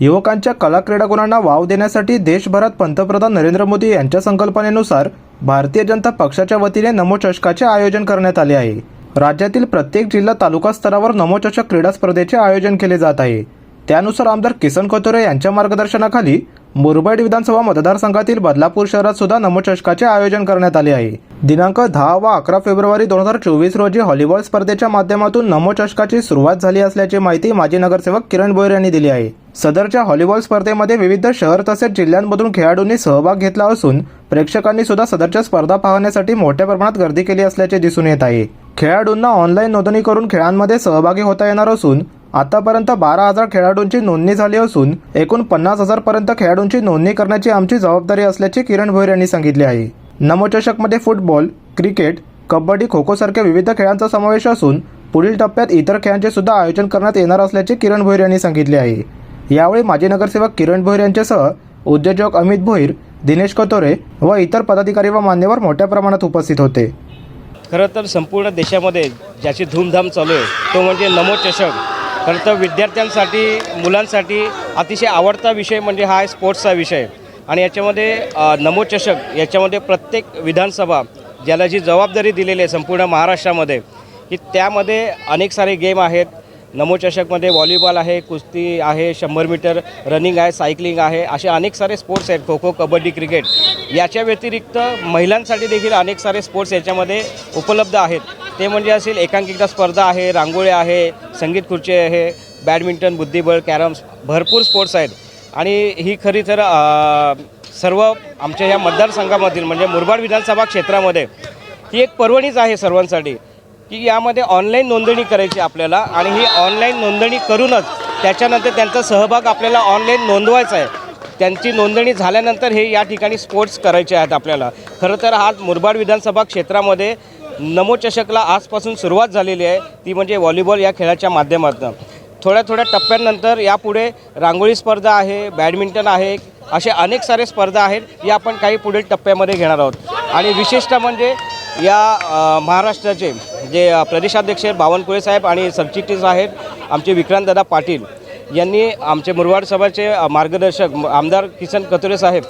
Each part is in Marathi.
युवकांच्या कला क्रीडागुणांना वाव देण्यासाठी देशभरात पंतप्रधान नरेंद्र मोदी यांच्या संकल्पनेनुसार भारतीय जनता पक्षाच्या वतीने नमोचषकाचे आयोजन करण्यात आले आहे. राज्यातील प्रत्येक जिल्हा तालुका स्तरावर नमोचषक क्रीडा स्पर्धेचे आयोजन केले जात आहे. त्यानुसार आमदार किसन कोथोरे यांच्या मार्गदर्शनाखाली मुरबाड विधानसभा मतदारसंघातील बदलापूर शहरात सुद्धा नमोचषकाचे आयोजन करण्यात आले आहे. दिनांक दहा व अकरा फेब्रुवारी दोन हजार चोवीस रोजी हॉलीबॉल स्पर्धेच्या माध्यमातून नमोचषकाची सुरुवात झाली असल्याची माहिती माजी नगरसेवक किरण भोयर यांनी दिली आहे. सदरच्या हॉलीबॉल स्पर्धेमध्ये विविध शहर तसेच जिल्ह्यांमधून खेळाडूंनी सहभाग घेतला असून प्रेक्षकांनी सुद्धा सदरच्या स्पर्धा पाहण्यासाठी मोठ्या प्रमाणात गर्दी केली असल्याचे दिसून येत आहे. खेळाडूंना ऑनलाईन नोंदणी करून खेळांमध्ये सहभागी होता येणार असून आतापर्यंत बारा हजार खेळाडूंची नोंदणी झाली असून एकूण पन्नास हजारपर्यंत खेळाडूंची नोंदणी करण्याची आमची जबाबदारी असल्याचे किरण भोयर यांनी सांगितले आहे. नमोचषकमध्ये फुटबॉल क्रिकेट कबड्डी खो खो सारख्या विविध खेळांचा समावेश असून पुढील टप्प्यात इतर खेळांचे सुद्धा आयोजन करण्यात येणार असल्याचे किरण भोयर यांनी सांगितले आहे. यावेळी माजी नगरसेवक किरण भोयर यांच्यासह उद्योजक अमित भोईर दिनेश कतोरे व इतर पदाधिकारी व मान्यवर मोठ्या प्रमाणात उपस्थित होते. खरं तर संपूर्ण देशामध्ये ज्याची धूमधाम चालू आहे तो म्हणजे नमो चषक खरं तर विद्यार्थ्यांसाठी मुलांसाठी अतिशय आवडता विषय म्हणजे हा आहे स्पोर्ट्सचा विषय. आणि याच्यामध्ये नमोचषक याच्यामध्ये प्रत्येक विधानसभा ज्याला जी जबाबदारी दिलेली आहे संपूर्ण महाराष्ट्रामध्ये की त्यामध्ये अनेक सारे गेम आहेत. नमोचषकमध्ये व्हॉलीबॉल आहे कुस्ती आहे शंभर मीटर रनिंग आहे सायकलिंग आहे असे अनेक सारे स्पोर्ट्स आहेत खो खो कबड्डी क्रिकेट. याच्या व्यतिरिक्त महिलांसाठी देखील अनेक सारे स्पोर्ट्स याच्यामध्ये उपलब्ध आहेत. ते म्हणजे असेल एकांकिका स्पर्धा आहे रांगोळी आहे संगीत खुर्ची आहे बॅडमिंटन बुद्धिबळ कॅरम्स भरपूर स्पोर्ट्स आहेत. आणि ही खरी तर सर्व आमच्या या मतदारसंघामधील म्हणजे मुरबाड विधानसभा क्षेत्रामध्ये ही एक पर्वणीच आहे सर्वांसाठी की यामध्ये ऑनलाईन नोंदणी करायची आपल्याला आणि ही ऑनलाईन नोंदणी करूनच त्याच्यानंतर त्यांचा सहभाग आपल्याला ऑनलाईन नोंदवायचा आहे. त्यांची नोंदणी झाल्यानंतर हे या ठिकाणी स्पोर्ट्स करायचे आहेत आपल्याला. खरं तर हा मुरबाड विधानसभा क्षेत्रामध्ये नमोचषकला आजपासून सुरुवात झालेली आहे. ती म्हणजे व्हॉलीबॉल या खेळाच्या माध्यमातून. थोड्या थोड्या टप्प्यांनंतर यापुढे रांगोळी स्पर्धा आहे बॅडमिंटन आहे असे अनेक सारे स्पर्धा आहेत या आपण काही पुढील टप्प्यामध्ये घेणार आहोत. आणि विशेषतः म्हणजे या महाराष्ट्राचे जे प्रदेशाध्यक्ष बावनकुळे साहेब आणि सरचिटणीस आहेत आमचे विक्रांतदादा पाटील यांनी आमचे मुरवाड सभाचे मार्गदर्शक आमदार किसन कतुरे साहेब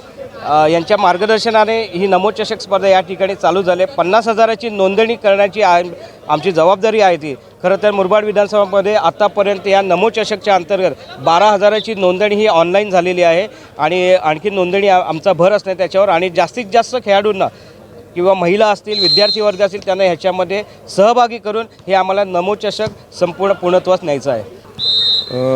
यांच्या मार्गदर्शनाने ही नमोचषक स्पर्धा या ठिकाणी चालू झाली आहे. पन्नास हजाराची नोंदणी करण्याची आमची जबाबदारी आहे ती. खरं तर मुरबाड विधानसभामध्ये आत्तापर्यंत या नमोचषकच्या अंतर्गत बारा हजाराची नोंदणी ही ऑनलाईन झालेली आहे आणि आणखी नोंदणी आमचा भर असणे त्याच्यावर आणि जास्तीत जास्त खेळाडूंना किंवा महिला असतील विद्यार्थी वर्ग असतील त्यांना ह्याच्यामध्ये सहभागी करून हे आम्हाला नमोचषक संपूर्ण पूर्णत्वास न्यायचं आहे.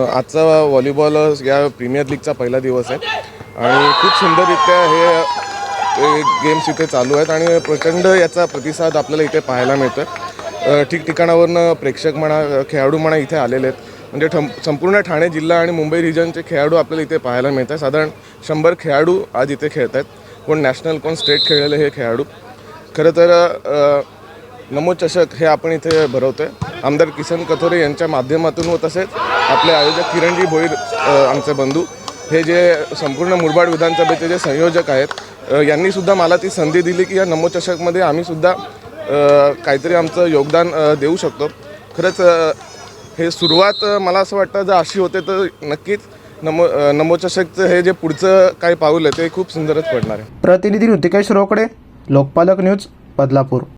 आजचा व्हॉलीबॉल या प्रीमियर लीगचा पहिला दिवस आहे. आणि खूप सुंदररित्या हे गेम्स इथे चालू आहेत आणि प्रचंड याचा प्रतिसाद आपल्याला इथे पाहायला मिळतो ठिकठिकाणावरनं प्रेक्षक म्हणा खेळाडू म्हणा इथे आलेले आहेत. म्हणजे ठम संपूर्ण ठाणे जिल्हा आणि मुंबई रिजनचे खेळाडू आपल्याला इथे पाहायला मिळत आहेत साधारण शंभर खेळाडू आज इथे खेळत आहेत कोण नॅशनल कोण स्टेट खेळलेले हे खेळाडू. खरं तर नमोचषक नमो चषक हे आपण इथे भरवतो आहे आमदार किसन कथोरे यांच्या माध्यमातून व तसेच आपले आयोजक किरणजी भोईर आमचे बंधू. हे जे संपूर्ण मुरबाड विधानसभेचे जे संयोजक आहेत यांनीसुद्धा मला ती संधी दिली की या नमोचषकमध्ये आम्हीसुद्धा काहीतरी आमचं योगदान देऊ शकतो. खरंच हे सुरुवात मला असं वाटतं जर अशी होते तर नक्कीच नमो नमोचषकचं हे जे पुढचं काही पाऊल आहे ते खूप सुंदरच पडणार आहे. प्रतिनिधी ऋतिकेश रोकडे लोकपालक न्यूज बदलापूर.